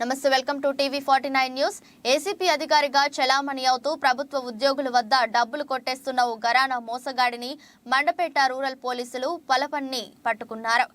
Namaste welcome to TV forty nine news. ACP అధికారిగా చెలామణి అవుతూ ప్రభుత్వ ఉద్యోగుల వద్ద డబ్బులు కొట్టేస్తున్న ఓ గరానా మోసగాడిని మండపేట రూరల్ పోలీసులు పలపన్ని పట్టుకున్నారు.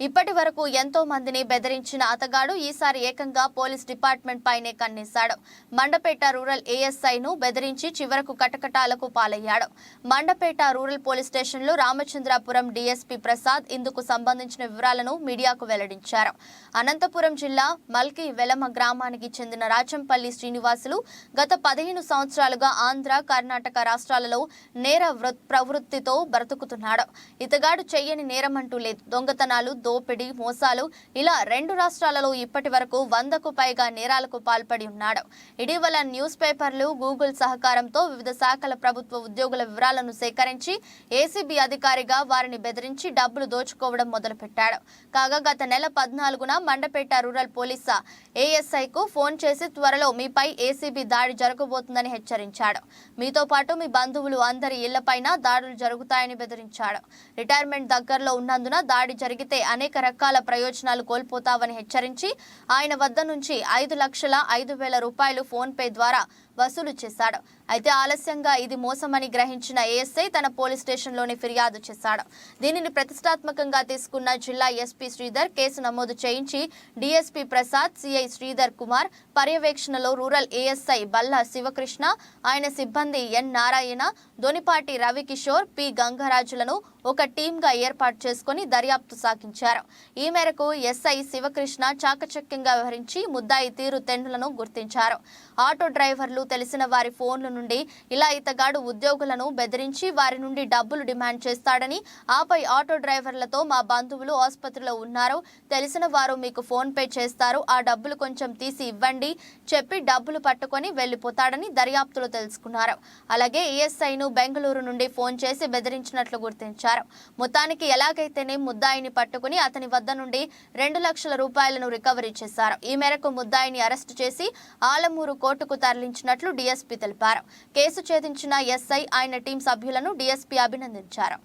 ఇప్పటి వరకు ఎంతో మందిని బెదిరించిన అతగాడు ఈసారి ఏకంగా పోలీస్ డిపార్ట్మెంట్ పైనే కన్నేశాడు. మండపేట రూరల్ ఏఎస్ఐను బెదిరించి చివరకు కటకటాలకు పాలయ్యాడు. మండపేట రూరల్ పోలీస్ స్టేషన్లో రామచంద్రాపురం డీఎస్పీ ప్రసాద్ ఇందుకు సంబంధించిన వివరాలను మీడియాకు వెల్లడించారు. అనంతపురం జిల్లా మల్కి వెలమ గ్రామానికి చెందిన రాచంపల్లి శ్రీనివాసులు గత పదిహేను సంవత్సరాలుగా ఆంధ్ర కర్ణాటక రాష్ట్రాలలో నేర వృ- ప్రవృత్తితో బ్రతుకుతున్నాడు. ఇతగాడు చెయ్యని నేరమంటూ లేదు. దొంగతనాలు దోపిడీ మోసాలు ఇలా రెండు రాష్ట్రాలలో ఇప్పటి వరకు వందకు పైగా నేరాలకు పాల్పడి ఉన్నాడు. ఇటీవల న్యూస్ పేపర్లు గూగుల్ సహకారంతో వివిధ శాఖల ప్రభుత్వ ఉద్యోగుల వివరాలను సేకరించి ఏసీబీ అధికారిగా వారిని బెదిరించి డబ్బులు దోచుకోవడం మొదలుపెట్టాడు. కాగా గత నెల పద్నాలుగున మండపేట రూరల్ పోలీసా ఏఎస్ఐకు ఫోన్ చేసి త్వరలో మీపై ఏసీబీ దాడి జరగబోతుందని హెచ్చరించాడు. మీతో పాటు మీ బంధువులు అందరి ఇళ్ళపైన దాడులు జరుగుతాయని బెదిరించాడు. రిటైర్మెంట్ దగ్గరలో ఉన్నందున దాడి జరిగితే అనేక రకాల ప్రయోజనాలు కోల్పోతావని హెచ్చరించి ఆయన వద్ద నుంచి ఐదు లక్షల ఐదు వేల రూపాయలు ఫోన్ పే ద్వారా వసూలు చేశాడు. అయితే ఆలస్యంగా ఇది మోసమని గ్రహించిన ఏఎస్ఐ తన పోలీస్ స్టేషన్లోనే ఫిర్యాదు చేశాడు. దీనిని ప్రతిష్టాత్మకంగా తీసుకున్న జిల్లా ఎస్పీ శ్రీధర్ కేసు నమోదు చేయించి డీఎస్పీ ప్రసాద్ సిఐ శ్రీధర్ కుమార్ పర్యవేక్షణలో రూరల్ ఏఎస్ఐ బల్లా శివకృష్ణ ఆయన సిబ్బంది ఎన్ నారాయణ దొనిపాటి రవికిషోర్ పి గంగరాజులను ఒక టీంగా ఏర్పాటు చేసుకుని దర్యాప్తు సాగించారు. ఈ మేరకు ఎస్ఐ శివకృష్ణ చాకచక్యంగా వ్యవహరించి ముద్దాయి తీరు తెన్నులను గుర్తించారు. ఆటో డ్రైవర్లు తెలిసిన వారి ఫోన్ల నుండి ఇలా ఇతగాడు ఉద్యోగులను బెదిరించి వారి నుండి డబ్బులు డిమాండ్ చేస్తాడని ఆపై ఆటో డ్రైవర్లతో మా బంధువులు ఆసుపత్రిలో ఉన్నారు. తెలిసిన వారు మీకు ఫోన్ పే చేస్తారు ఆ డబ్బులు కొంచెం తీసి ఇవ్వండి చెప్పి డబ్బులు పట్టుకొని వెళ్ళిపోతాడని దర్యాప్తులో తెలుసుకున్నారు. అలాగే ఈఎస్ఐను బెంగళూరు నుండి ఫోన్ చేసి బెదిరించినట్లు గుర్తించారు. మొత్తానికి ఎలాగైతేనే ముద్దాయిని పట్టుకుని అతని వద్ద నుండి రెండు లక్షల రూపాయలను రికవరీ చేశారు. ఈ మేరకు ముద్దాయిని అరెస్టు చేసి ఆలమూరు కోర్టుకు తరలించినట్లు డీఎస్పీ తెలిపారు. కేసు ఛేదించిన ఎస్ఐ ఆయన టీం సభ్యులను డీఎస్పీ అభినందించారు.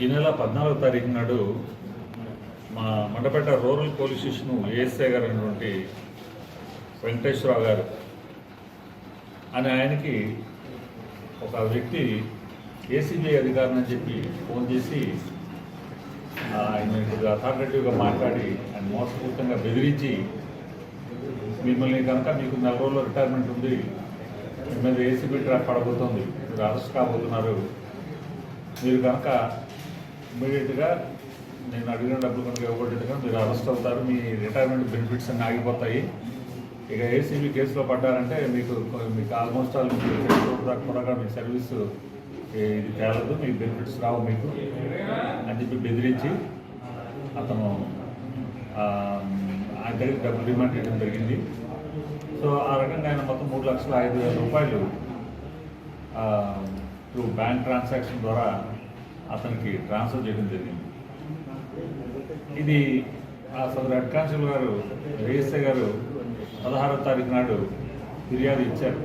ఈ నెల పద్నాలుగో తారీఖు నాడు మా Mandapeta rural police station ASI గారు అయినటువంటి వెంకటేశ్వరరావు గారు అని ఆయనకి ఒక వ్యక్తి ఏసీబీ అధికారిని అని చెప్పి ఫోన్ చేసి ఆయన అథారిటేటివ్గా మాట్లాడి ఆయన మోసపూరితంగా బెదిరించి మిమ్మల్ని కనుక మీకు నెల రోజుల్లో రిటైర్మెంట్ ఉంది మీద ఏసీబీ ట్రాక్ పడబోతుంది మీరు అరెస్ట్ కాబోతున్నారు. మీరు కనుక ఇమీడియట్గా నేను అడిగిన డబ్బులు కనుక ఇవ్వబడ్డట్టుగా మీరు అరెస్ట్ అవుతారు మీ రిటైర్మెంట్ బెనిఫిట్స్ అన్నీ ఆగిపోతాయి. ఇక ఏసీబీ కేసులో పడ్డారంటే మీకు మీకు ఆల్మోస్ట్ ఆల్ కూడా మీ సర్వీస్ ఇది తేలదు మీకు బెనిఫిట్స్ రావు మీకు. అని చెప్పి బెదిరించి అతను ఆ, డబ్బులు డిమాండ్ చేయడం జరిగింది. సో ఆ రకంగా ఆయన మొత్తం మూడు లక్షల ఐదు వేల రూపాయలు త్రూ బ్యాంక్ ట్రాన్సాక్షన్ ద్వారా అతనికి ట్రాన్స్ఫర్ చేయడం జరిగింది. ఇది ఆ సదరు హెడ్ కానిస్టేబుల్ గారు ఏఎస్ఐ గారు పదహారవ తారీఖు నాడు ఫిర్యాదు ఇచ్చారు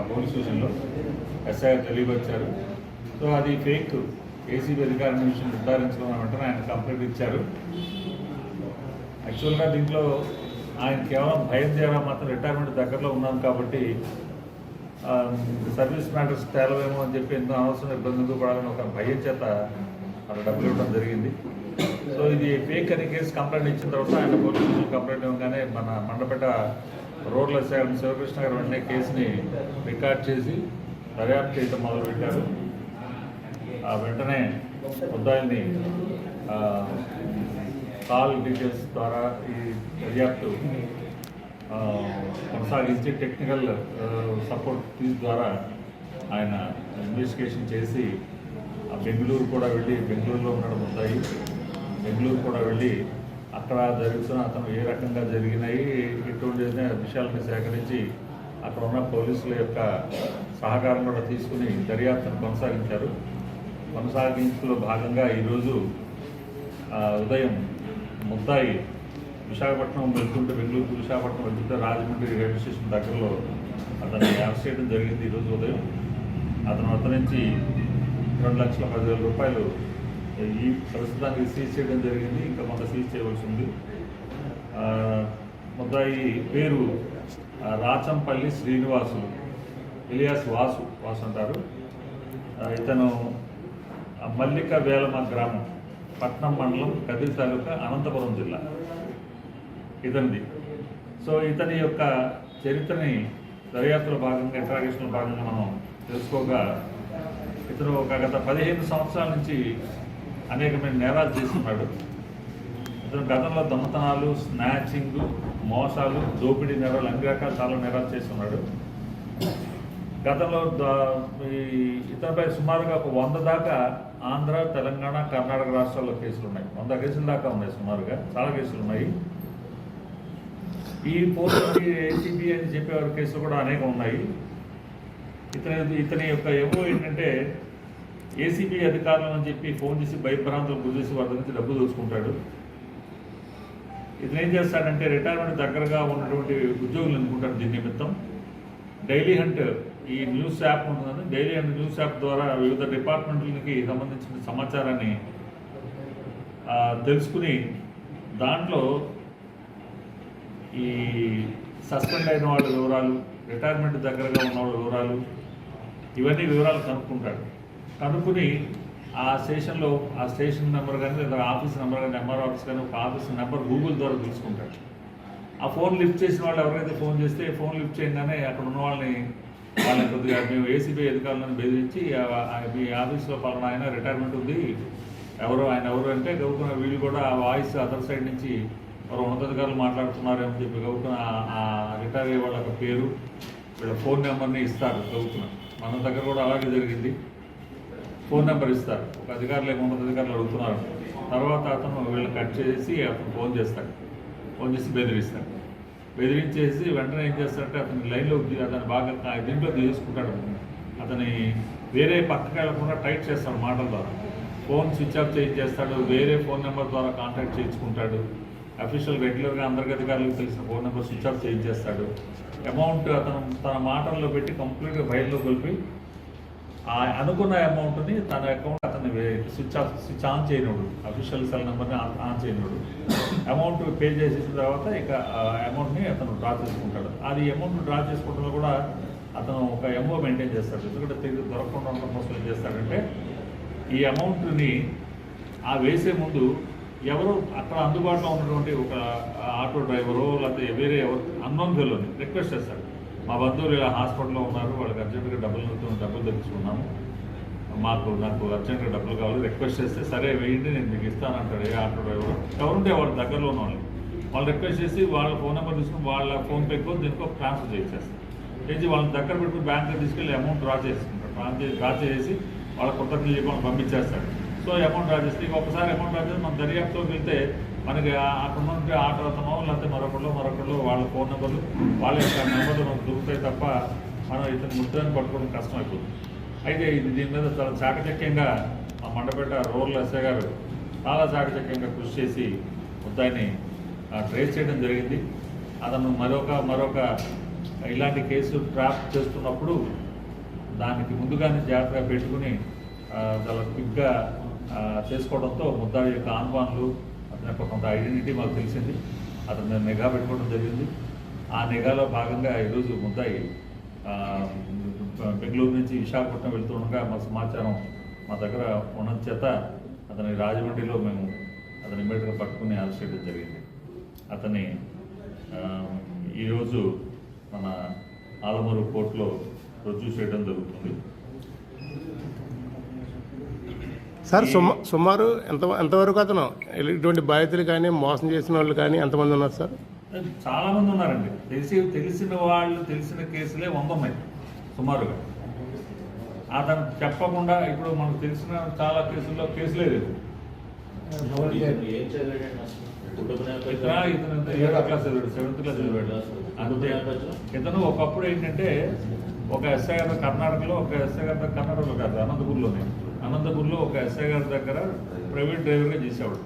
ఆ పోలీస్ స్టేషన్లో. ఎస్ఐ గారు తెలియవచ్చారు సో అది ఫేక్ ఏసీబీ అధికారి నుంచి నిర్ధారించుకున్న వెంటనే ఆయన కంప్లైంట్ ఇచ్చారు. యాక్చువల్గా దీంట్లో ఆయన కేవలం భయం ద్వారా మాత్రం రిటైర్మెంట్ దగ్గరలో ఉన్నాను కాబట్టి సర్వీస్ మ్యాటర్స్ తేలవేమో అని చెప్పి ఎంతో అనవసరం ఇబ్బందులు పడాలని ఒక భయం చేత అలా డబ్బులు ఇవ్వడం జరిగింది. సో ఇది ఫేక్ అనే కేసు కంప్లైంట్ ఇచ్చిన తర్వాత ఆయన పోలీస్ కంప్లైంట్ ఇవ్వగానే మన మండపేట రోడ్ల శాఖ శివకృష్ణ గారు వెంటనే కేసుని రికార్డ్ చేసి దర్యాప్తు చేయడం మొదలుపెట్టారు. ఆ వెంటనే ముద్దాయిల్ని కాల్ డీటెయిల్స్ ద్వారా ఈ దర్యాప్తు కొనసాగించి టెక్నికల్ సపోర్ట్ ద్వారా ఆయన ఇన్వెస్టిగేషన్ చేసి ఆ బెంగళూరు కూడా వెళ్ళి బెంగళూరులో ఉండడం ఉంటాయి. బెంగళూరు కూడా వెళ్ళి అక్కడ జరుగుతున్న అతను ఏ రకంగా జరిగినాయి ఎటువంటి విషయాలను సేకరించి అక్కడ ఉన్న పోలీసుల యొక్క సహకారం కూడా తీసుకుని దర్యాప్తును కొనసాగించారు. కొనసాగింపులో భాగంగా ఈరోజు ఉదయం ముద్దాయి విశాఖపట్నం వెళ్తుంటే బెంగళూరు విశాఖపట్నం వెళ్తుంటే రాజమండ్రి రైల్వే స్టేషన్ దగ్గరలో అతన్ని అరెస్ట్ చేయడం జరిగింది ఈరోజు ఉదయం. అతను వద్ద నుంచి రెండు లక్షల పదివేల రూపాయలు ఈ ప్రస్తుతానికి సీజ్ చేయడం జరిగింది. ఇంకా కొంత సీజ్ చేయవలసి ఉంది. ముద్దాయి పేరు రాచంపల్లి శ్రీనివాసులు ఇలియాస్ వాసు వాసు అంటారు. ఇతను మల్లిక వేలమ గ్రామం. పట్నం మండలం కదిరి తాలూకా అనంతపురం జిల్లా. ఇతనిది సో ఇతని యొక్క చరిత్రని దర్యాప్తులో భాగంగా ఇంట్రాగేషన్లో భాగంగా మనం తెలుసుకోగా ఇతను ఒక గత పదిహేను సంవత్సరాల నుంచి అనేకమైన నేరాలు చేస్తున్నాడు. ఇతను గతంలో దొంగతనాలు స్నాచింగ్ మోసాలు దోపిడీ నేరాలు అన్ని రకాల చాలా నేరాలు చేస్తున్నాడు. గతంలో ఈ ఇతనిపై సుమారుగా ఒక వంద దాకా ఆంధ్ర తెలంగాణ కర్ణాటక రాష్ట్రాల్లో కేసులు ఉన్నాయి వంద కేసుల దాకా ఉన్నాయి సుమారుగా. చాలా కేసులు ఉన్నాయి ఈ పోస్ట్ ఏసీబీ అని చెప్పేవారి కేసులు కూడా అనేకం ఉన్నాయి. ఇతని ఇతని యొక్క ఎవో ఏంటంటే ఏసీబీ అధికారులు అని చెప్పి ఫోన్ చేసి భయభ్రాంతులు గురి చేసి వారి నుంచి డబ్బు దోచుకుంటాడు. ఇతను ఏం చేస్తాడంటే రిటైర్మెంట్ దగ్గరగా ఉన్నటువంటి ఉద్యోగులు అనుకుంటాడు దీని నిమిత్తం. డైలీ హంట్ ఈ న్యూస్ యాప్ ఉంటుందని డైలీ అండ్ న్యూస్ యాప్ ద్వారా వివిధ డిపార్ట్మెంట్లకి సంబంధించిన సమాచారాన్ని తెలుసుకుని దాంట్లో ఈ సస్పెండ్ అయిన వాళ్ళ వివరాలు రిటైర్మెంట్ దగ్గరగా ఉన్న వాళ్ళ వివరాలు ఇవన్నీ వివరాలు కనుక్కుంటాడు కనుక్కుని ఆ స్టేషన్లో ఆ స్టేషన్ నెంబర్ కానీ లేదా ఆఫీస్ నెంబర్ కానీ ఎంఆర్ ఆఫీస్ కానీ ఒక ఆఫీస్ నెంబర్ గూగుల్ ద్వారా తెలుసుకుంటాడు ఆ ఫోన్ లిఫ్ట్ చేసిన వాళ్ళు ఎవరైతే ఫోన్ చేస్తే ఫోన్ లిఫ్ట్ చేయగానే అక్కడ ఉన్న వాళ్ళని వాళ్ళని కొద్దిగా మేము ఏసీబీ అధికారులను బెదిరించి మీ ఆఫీస్లో పలానా ఆయన రిటైర్మెంట్ ఉంది. ఎవరు ఆయన ఎవరు అంటే గౌకున వీళ్ళు కూడా ఆ వాయిస్ అదర్ సైడ్ నుంచి ఎవరు ఉన్నతాధికారులు మాట్లాడుతున్నారేమో చెప్పి గౌకున ఆ రిటైర్ అయ్యే వాళ్ళ పేరు వీళ్ళ ఫోన్ నెంబర్ని ఇస్తారు గౌకున మన దగ్గర కూడా అలాగే జరిగింది. ఫోన్ నెంబర్ ఇస్తారు. ఒక అధికారులు ఏమో ఉన్నతాధికారులు అడుగుతున్నారు. తర్వాత అతను వీళ్ళని కట్ చేసి అతను ఫోన్ చేస్తాడు. ఫోన్ చేసి బెదిరిస్తాడు. బెదిరించేసి వెంటనే ఏం చేస్తాడంటే అతని లైన్లో అతను బాగా దీంట్లో తీసుకుంటాడు. అతని వేరే పక్కకి వెళ్ళకుండా టైట్ చేస్తాడు మాటల ద్వారా. ఫోన్ స్విచ్ ఆఫ్ చేయించేస్తాడు. వేరే ఫోన్ నెంబర్ ద్వారా కాంటాక్ట్ చేయించుకుంటాడు. అఫీషియల్ రెగ్యులర్గా అందరికి అధికారులకు తెలిసిన ఫోన్ నెంబర్ స్విచ్ ఆఫ్ చేయించేస్తాడు. అమౌంట్ అతను తన మాటల్లో పెట్టి కంప్లీట్గా బయలులో కలిపి ఆ అనుకున్న అమౌంట్ని తన అకౌంట్ అతను స్విచ్ ఆఫ్ స్విచ్ ఆన్ చేయనుడు అఫీషియల్ సెల్ నెంబర్ని ఆన్ చేయనుడు అమౌంట్ పే చేసేసిన తర్వాత ఇక అమౌంట్ని అతను డ్రా చేసుకుంటాడు. అది అమౌంట్ డ్రా చేసుకోవడంలో కూడా అతను ఒక ఎంఓ మెయింటైన్ చేస్తాడు. ఎందుకంటే తిరిగి దొరకకుండా ఉండడం కోసం ఏం చేస్తాడంటే ఈ అమౌంట్ని ఆ వేసే ముందు ఎవరు అక్కడ అందుబాటులో ఉన్నటువంటి ఒక ఆటో డ్రైవరో లేకపోతే వేరే ఎవరు అన్నోన్ ఫెలోని రిక్వెస్ట్ చేస్తాడు. మా బంధువులు ఇలా హాస్పిటల్లో ఉన్నారు వాళ్ళకి అర్జెంటుగా డబ్బులు అవుతుంది డబ్బులు తెచ్చుకున్నాము. మాకు నాకు అర్జెంటుగా డబ్బులు కావాలి రిక్వెస్ట్ చేస్తే సరే వేయండి నేను మీకు ఇస్తాను అంటాడు ఏ ఆటో డ్రైవర్. ఎవరుంటే వాళ్ళ దగ్గరలో ఉన్న వాళ్ళు. వాళ్ళు రిక్వెస్ట్ చేసి వాళ్ళ ఫోన్ నెంబర్ తీసుకుని వాళ్ళ ఫోన్పేకో దీనికో ట్రాన్స్ఫర్ చేసేస్తారు. చేసి వాళ్ళని దగ్గర పెట్టుకుని బ్యాంక్లో తీసుకెళ్ళి అమౌంట్ డ్రా చేసుకుంటారు. డ్రా డ్రా చేసి వాళ్ళ కొత్త చెప్పి వాళ్ళని పంపించేస్తాడు సో అమౌంట్ డ్రా చేస్తే ఒకసారి అమౌంట్ డ్రా చేసి మనం దర్యాప్తులోకి వెళ్తే మనకి ఆ- అక్కడ నుండి ఆటో అతనో లేకపోతే మరొకళ్ళు మరొకళ్ళు వాళ్ళ ఫోన్ నెంబర్లు వాళ్ళ యొక్క నెంబర్లు మనకు దొరుకుతాయి తప్ప మనం ఇతను ముద్రని పట్టుకోవడం కష్టం అయిపోతుంది అయితే ఇది దీని మీద చాలా చాకచక్యంగా మా మండపేట రూరల్ ఎస్ఐ గారు చాలా చాకచక్యంగా కృషి చేసి ముద్దాయిని ట్రేస్ చేయడం జరిగింది. అతను మరొక మరొక ఇలాంటి కేసు ట్రాప్ చేస్తున్నప్పుడు దానికి ముందుగానే జాగ్రత్తగా పెట్టుకుని చాలా క్విక్గా చేసుకోవడంతో ముద్దాడి యొక్క ఆహ్వానాలు యొక్క కొంత ఐడెంటిటీ మాకు తెలిసింది. అతను మేము నిఘా పెట్టుకోవడం జరిగింది. ఆ నిఘాలో భాగంగా ఈరోజు ముద్దాయి బెంగళూరు నుంచి విశాఖపట్నం వెళ్తుండగా మా సమాచారం మా దగ్గర ఉన్నంత చేత అతని రాజమండ్రిలో మేము అతని ఇమ్మీడియట్గా పట్టుకుని అరెస్ట్ చేయడం జరిగింది. అతని ఈరోజు మన ఆలమూరు కోర్టులో రుజువు చేయడం జరుగుతుంది. సార్ సుమ సుమారు ఎంత ఎంతవరకు అతను? ఇటువంటి బాధితులు కానీ మోసం చేసిన వాళ్ళు కానీ ఎంతమంది ఉన్నారు సార్? చాలా మంది ఉన్నారండి. తెలిసి తెలిసిన వాళ్ళు తెలిసిన కేసులే వంద ఉన్నాయి సుమారుగా. అతను చెప్పకుండా ఇప్పుడు మనకు తెలిసిన చాలా కేసుల్లో కేసులే లేదు? ఇతను ఏడో క్లాస్ చదివాడు సెవెంత్ క్లాస్ చదివాడు. అంతే. ఇతను ఒకప్పుడు ఏంటంటే ఒక ఎస్ఐ గారు కర్ణాటకలో ఒక ఎస్ఐ గారి కర్ణాటకలో కాదు అనంతపూర్లోనే. అనంతపూర్లో ఒక ఎస్ఐ గారి దగ్గర ప్రైవేట్ డ్రైవర్గా చేసేవాడు.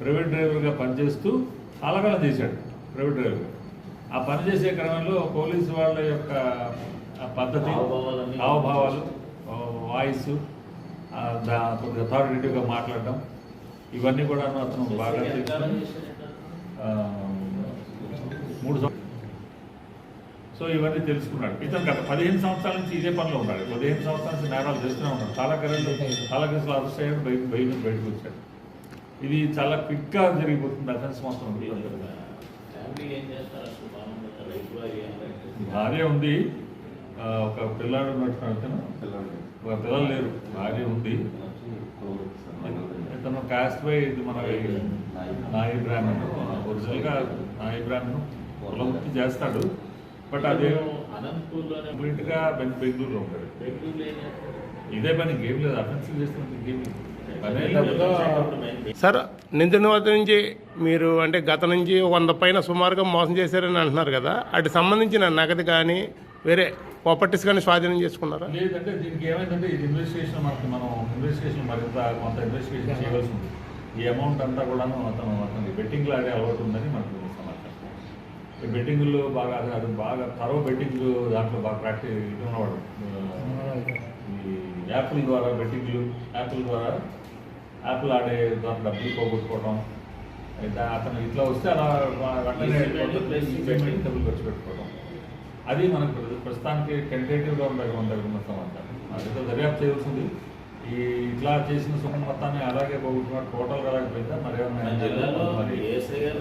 ప్రైవేట్ డ్రైవర్గా పనిచేస్తూ అలగల చేశాడు ప్రైవేట్ డ్రైవర్గా. ఆ పని చేసే క్రమంలో పోలీసు వాళ్ళ యొక్క పద్ధతి హావభావాలు వాయిస్ కొద్దిగా అథారిటేటివ్గా మాట్లాడడం ఇవన్నీ కూడా అతను బాగా మూడు సో ఇవన్నీ తెలుసుకున్నాడు. ఇతను గత పదిహేను సంవత్సరాల నుంచి ఇదే పనిలో ఉన్నాడు. పదిహేను సంవత్సరాల నుంచి నేరాలు చేస్తూనే ఉన్నాడు. చాలా కేసులు చాలా కేసులు అరెస్ట్ అయ్యాడు బయట బయట బయటకు వచ్చాడు. ఇది చాలా క్విక్గా జరిగిపోతుంది అఫెన్స్ రైతు భార్య ఉంది. ఒక పిల్లాడు ఉన్నట్టున్నాడు ఒక పిల్లలు లేరు. భార్య ఉంది. ఇతను కాస్ట్ బై ఇది మన నాయి బ్రాహ్మణ్. ఒరిజినల్గా నాయి బ్రాహ్మణ్. కులవృత్తి చేస్తాడు. బట్ అదే అనంతపూర్లోనే బెంగళూరులో ఉంటాడు ఇదే పని గేమ్ లేదు అఫెన్సివ్ చేస్తున్నది గేమ్ సార్ నిందిన వద్ద నుంచి మీరు అంటే గత నుంచి వంద పైన సుమారుగా మోసం చేశారని అంటున్నారు కదా అటు సంబంధించిన నగదు కానీ వేరే ప్రాపర్టీస్ కానీ స్వాధీనం చేసుకున్నారా? లేదంటే దీనికి ఏమైందంటే ఇది ఇన్వెస్టిగేషన్ మనకి మనం ఇన్వెస్టిగేషన్ మరింత కొంత ఇన్వెస్టిగేషన్ చేయవలసి ఉంది. ఈ అమౌంట్ అంతా కూడాను అతను అతనికి బెట్టింగ్ ఆడే అలవాటు ఉందని మనకు ఈ బెట్టింగ్లు బాగా అది- అది బాగా తరవ బెట్టింగ్ దాంట్లో బాగా ప్రాక్టీస్ ఉన్నవాడు. ఈ యాప్ల ద్వారా బెట్టింగ్లు యాప్ల ద్వారా యాప్లు ఆడే ద్వారా డబ్బులు పోగొట్టుకోవడం అయితే అతను ఇట్లా వస్తే అలా వెంటనే. డబ్బులు ఖర్చు పెట్టుకోవడం అది మనకు ప్రస్తుతానికి టెంటేటివ్గా ఉండే మన దగ్గర ఉన్న సమాచారం. అదేదో దర్యాప్తు చేయాల్సింది. ఈ ఇట్లా చేసిన సొమ్ము మొత్తాన్ని అలాగే పోగొట్టుకున్న టోటల్గా అలాగే పోయిందా మరి